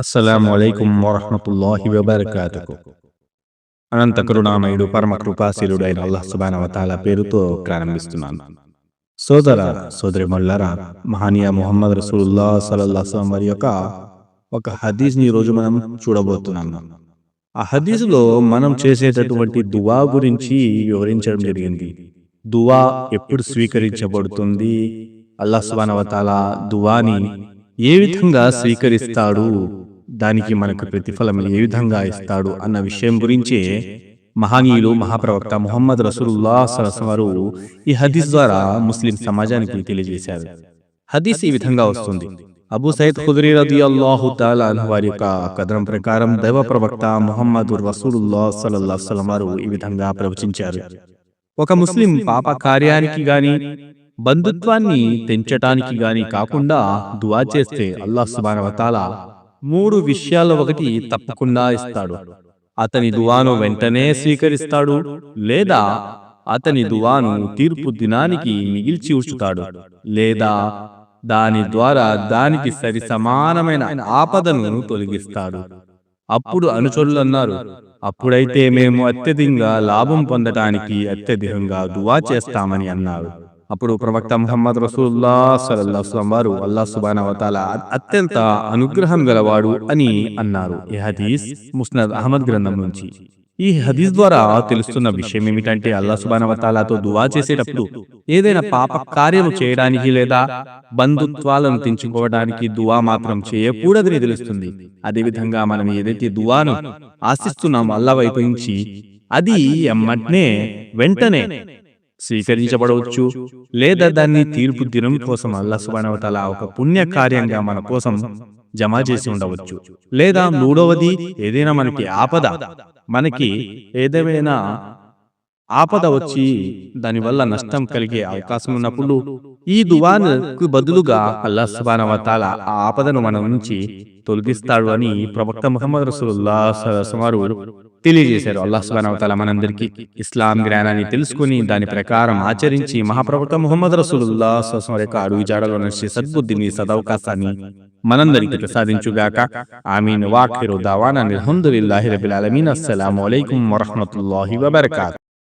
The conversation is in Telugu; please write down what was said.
అస్సలం అయికం వరహమతుల్లాహి వబర్కాతుకు అనంత కరుణామయుడు పరమ కృపాశీలుడైన అల్లాహ్ సుబానవతాల పేరుతో ప్రారంభిస్తున్నాను సోదర సోదరి మల్లారా మహానీయ ముహమ్మద్ రసూలుల్లా సలల్లాహం వారి యొక్క ఒక హదీస్ని ఈరోజు మనం చూడబోతున్నాము ఆ హదీసులో మనం చేసేటటువంటి దువా గురించి వివరించడం జరిగింది దువా ఎప్పుడు స్వీకరించబడుతుంది అల్లాహ్ సుబానవతాల దువాని ఏ విధంగా స్వీకరిస్తాడు దానికి మనకు ప్రతిఫలం ఏ విధంగా ఇస్తాడు అన్న విషయం గురించి మహానీయులు మహాప్రవక్త ముహమ్మద్ రసూలుల్లా సరస్సు వారు ఈ హదీస్ ద్వారా ముస్లిం సమాజానికి తెలియజేశారు. హదీస్ ఈ విధంగా వస్తుంది. అబూ సైద్ ఖుదరీ రది అల్లాహు తాలా వారి యొక్క కథనం ప్రకారం దైవ ప్రవక్త ముహమ్మద్ రసూలుల్లా సల్లల్లాహు వారు ఈ విధంగా ప్రవచించారు. ఒక ముస్లిం పాప కార్యానికి గాని బంధుత్వాన్ని తెంచటానికి గాని కాకుండా దువా చేస్తే అల్లాహ్ సుబ్హానహు వతాలా మూడు విషయాలు ఒకటి తప్పకుండా ఇస్తాడు. అతని దువాను వెంటనే స్వీకరిస్తాడు లేదా అతని దువాను తీర్పు దినానికి మిగిల్చి ఉంచుతాడు లేదా దాని ద్వారా దానికి సరి సమానమైన ఆపదను తొలగిస్తాడు. అప్పుడు అనుచరులు అన్నారు అప్పుడైతే మేము అత్యధికంగా లాభం పొందటానికి అత్యధికంగా దువా చేస్తామని అన్నారు. అప్పుడు ప్రవక్త మహమ్మద్ రసూల్లా సలల్లాహం వారు అల్లా సుబాన్ అవతాల అత్యంత అనుగ్రహం గలవాడు అని అన్నారు. ఈ హదీస్ ముస్నద్ అహ్మద్ గ్రంథం నుంచి. ఈ హదీస్ ద్వారా తెలుస్తున్న విషయం ఏమిటంటే అల్లా సుబాన్ అవతాలతో దువా చేసేటప్పుడు ఏదైనా పాప కార్యము చేయడానికి లేదా బంధుత్వాలను తెంచుకోవడానికి దువా మాత్రం చేయకూడదని తెలుస్తుంది. అదేవిధంగా మనం ఏదైతే దువాను ఆశిస్తున్నామో అల్లా వైపు నుంచి అది ఎమ్మటనే వెంటనే స్వీకరించబడవచ్చు. లేదా దాన్ని తీర్పు దినం కోసం అల్లా సుబానవతల ఒక పుణ్య కార్యంగా మన కోసం జమ చేసి ఉండవచ్చు. లేదా మూడవది ఏదైనా మనకి ఆపద. మనకి ఏదేమైనా ఆపద వచ్చి దానివల్ల నష్టం కలిగే అవకాశం ఉన్నప్పుడు ఈ దువాన్కు బదులుగా అల్లా సుబానవతాల ఆ ఆపదను మన నుంచి తొలగిస్తాడు అని ప్రవక్త ముహమ్మద్ రసూలుల్లా వారు తెలియజేశారు. అల్లాహ్ సుబానవతాల మనందరికీ ఇస్లాం జ్ఞానాన్ని తెలుసుకుని దాని ప్రకారం ఆచరించి మహాప్రవక్త ముహమ్మద్ రసూలుల్లా వారి యొక్క అడుగు జాడలో నడిచే సద్బుద్ధిని సదవకాశాన్ని మనందరికి ప్రసాదించుగాక. ఆమీన్. వాఖిరు దావానా అల్హమ్దులిల్లాహి రబిల్ ఆలమీన్. అస్సలాము అలైకుం వరహ్మతుల్లాహి వబరకాతు.